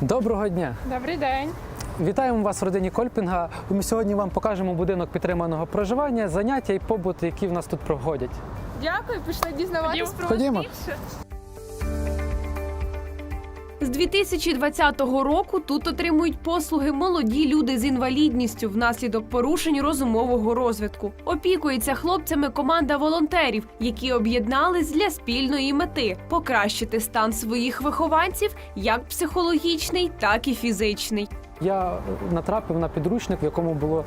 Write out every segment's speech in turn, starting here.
Доброго дня! Добрий день. Вітаємо вас в родині Кольпінга. Ми сьогодні вам покажемо будинок підтриманого проживання, заняття і побут, які в нас тут проходять. Дякую, пішли дізнаватись про вас більше. З 2020 року тут отримують послуги молоді люди з інвалідністю внаслідок порушень розумового розвитку. Опікується хлопцями команда волонтерів, які об'єднались для спільної мети покращити стан своїх вихованців як психологічний, так і фізичний. Я натрапив на підручник, в якому була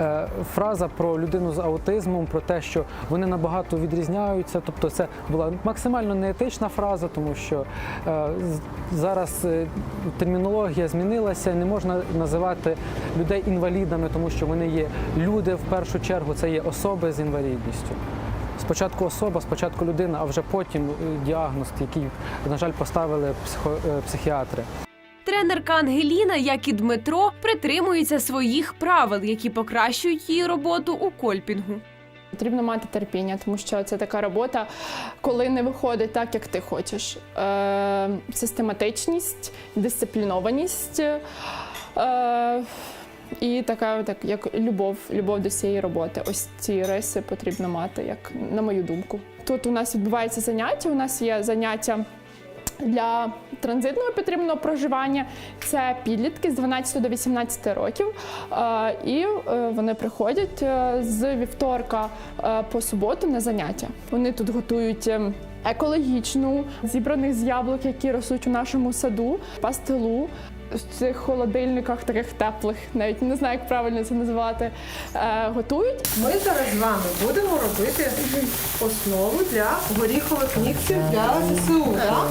е, фраза про людину з аутизмом, про те, що вони набагато відрізняються. Тобто, це була максимально неетична фраза, тому що е, зараз е, термінологія змінилася. Не можна називати людей інвалідами, тому що вони є люди в першу чергу, це є особи з інвалідністю. Спочатку особа, спочатку людина, а вже потім діагноз, який, на жаль, поставили психіатри. Тренерка Ангеліна, як і Дмитро, притримується своїх правил, які покращують її роботу у кольпінгу. Потрібно мати терпіння, тому що це така робота, коли не виходить так, як ти хочеш. Е, систематичність, дисциплінованість е, і така, так, як любов, любов до цієї роботи. Ось ці риси потрібно мати, як на мою думку. Тут у нас відбувається заняття. У нас є заняття. Для транзитного підтриманого проживання це підлітки з 12 до 18 років, Е, і е, вони приходять е, з вівторка по суботу на заняття. Вони тут готують. ем, Екологічну, зібраних з яблук, які ростуть у нашому саду, пастилу в цих холодильниках таких теплих, навіть не знаю, як правильно це назвати, е, готують. Ми зараз з вами будемо робити основу для горіхових міксів для ЗСУ. Так?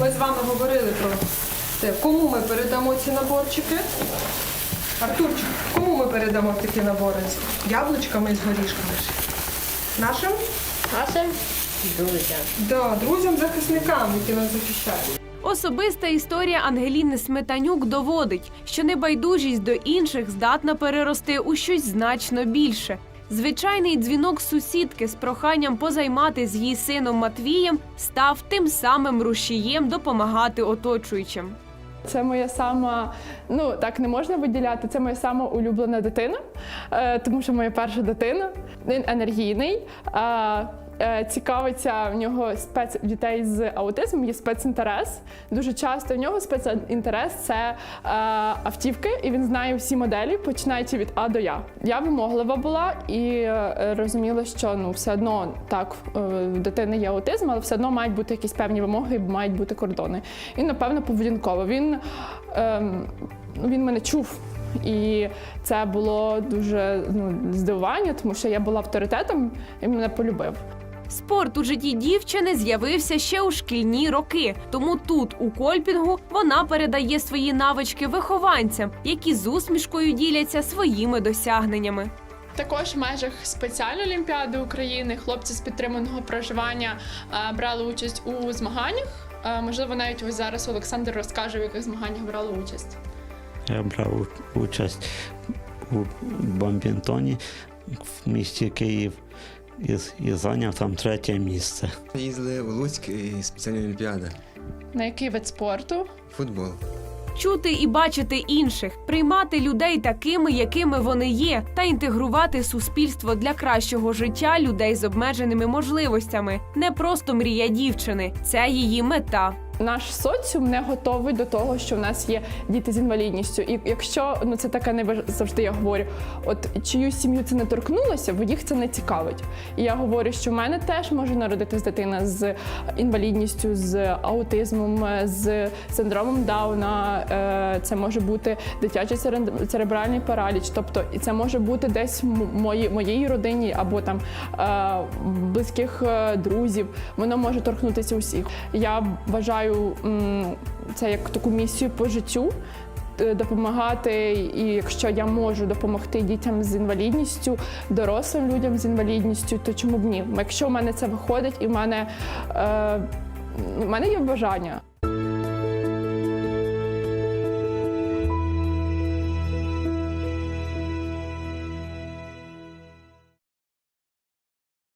Ми з вами говорили про те, кому ми передамо ці наборчики. Артурчик, кому ми передамо такі набори з яблучками і з горішками? Нашим? Нашим друзям. Да, друзям-захисникам, які нас захищають. Особиста історія Ангеліни Сметанюк доводить, що небайдужість до інших здатна перерости у щось значно більше. Звичайний дзвінок сусідки з проханням позаймати з її сином Матвієм став тим самим рушієм допомагати оточуючим. Це моя сама, ну так не можна виділяти. Це моя сама улюблена дитина, е, тому що моя перша дитина. Він енергійний. Е, Цікавиться в нього спец дітей з аутизмом, є спецінтерес. Дуже часто в нього спецінтерес це е, автівки, і він знає всі моделі, починаючи від А до Я. Я вимоглива була і е, розуміла, що ну все одно так в дитини є аутизм, але все одно мають бути якісь певні вимоги, мають бути кордони. І напевно поведінково. Він, ем, він мене чув. І це було дуже ну, здивування, тому що я була авторитетом і мене полюбив. Спорт у житті дівчини з'явився ще у шкільні роки. Тому тут, у кольпінгу, вона передає свої навички вихованцям, які з усмішкою діляться своїми досягненнями. Також в межах спеціальної олімпіади України хлопці з підтриманого проживання е, брали участь у змаганнях. Е, Можливо, навіть ось зараз Олександр розкаже, в яких змаганнях брали участь. Я брав участь у бомбінтоні в місті Київ і, і зайняв там третє місце. Їздили у Луцьк і спеціальна олімпіада. На який вид спорту? Футбол. Чути і бачити інших, приймати людей такими, якими вони є, та інтегрувати суспільство для кращого життя людей з обмеженими можливостями. Не просто мрія дівчини, це її мета. Наш соціум не готовий до того, що в нас є діти з інвалідністю. І якщо ну це таке не завжди я говорю, от чию сім'ю це не торкнулося, бо їх це не цікавить. І я говорю, що в мене теж може народитись дитина з інвалідністю, з аутизмом, з синдромом Дауна. Е, Це може бути дитячий церебральний параліч. Тобто, і це може бути десь в м- мої, моїй родині або там е, близьких е, друзів. Воно може торкнутися усіх. Я вважаю м, це як таку місію по життю. е, Допомагати, і якщо я можу допомогти дітям з інвалідністю, дорослим людям з інвалідністю, то чому б ні? Якщо в мене це виходить, і в мене, е, в мене є бажання.